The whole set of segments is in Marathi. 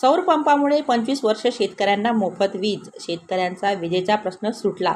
सौर पंपामुळे पंचवीस वर्ष शेतकऱ्यांना मोफत वीज शेतकऱ्यांचा विजेचा प्रश्न सुटला.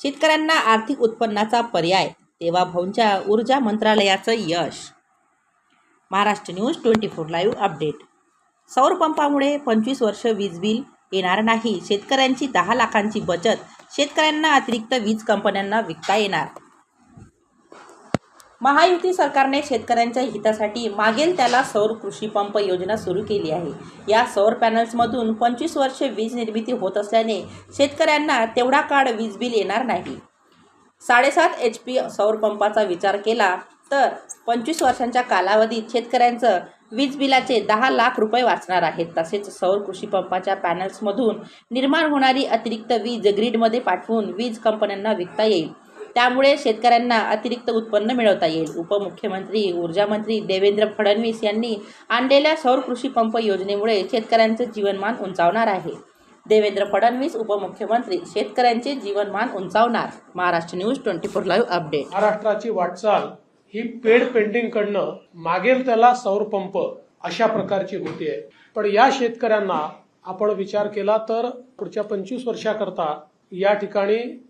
शेतकऱ्यांना आर्थिक उत्पन्नाचा पर्याय तेव्हा भाऊंच्या ऊर्जा मंत्रालयाचं यश. Maharashtra news twenty four live update. सौर पंपामुळे पंचवीस वर्ष वीज बिल येणार नाही. शेतकऱ्यांची दहा लाखांची बचत शेतकऱ्यांना अतिरिक्त वीज कंपन्यांना विकता येणार. महायुती सरकारने शेतकऱ्यांच्या हितासाठी मागेल त्याला सौर कृषी पंप योजना सुरू केली आहे. या सौर पॅनल्समधून पंचवीस वर्षे वीज निर्मिती होत असल्याने शेतकऱ्यांना तेवढा काळ वीज बिल येणार नाही. साडेसात एच पी सौर पंपाचा विचार केला तर पंचवीस वर्षांच्या कालावधीत शेतकऱ्यांचं वीज बिलाचे दहा लाख रुपये वाचणार आहेत. तसेच सौर कृषी पंपाच्या पॅनल्समधून निर्माण होणारी अतिरिक्त वीज ग्रीडमध्ये पाठवून वीज कंपन्यांना विकता येईल. त्यामुळे शेतकऱ्यांना अतिरिक्त उत्पन्न मिळवता येईल. उपमुख्यमंत्री ऊर्जा मंत्री देवेंद्र फडणवीस यांनी आणलेल्या सौर कृषी पंप योजनेमुळे शेतकऱ्यांचं जीवनमान उंचावणार आहे. देवेंद्र फडणवीस उपमुख्यमंत्री शेतकऱ्यांचे जीवनमान उंचावणार. Maharashtra news twenty four live update. महाराष्ट्राची वाटचाल ही पेड पेंटिंग कडनं मागेल त्याला सौर पंप अशा प्रकारची होतीये पण या शेतकऱ्यांना आपण विचार केला तर पुढच्या पंचवीस वर्षाकरता या ठिकाणी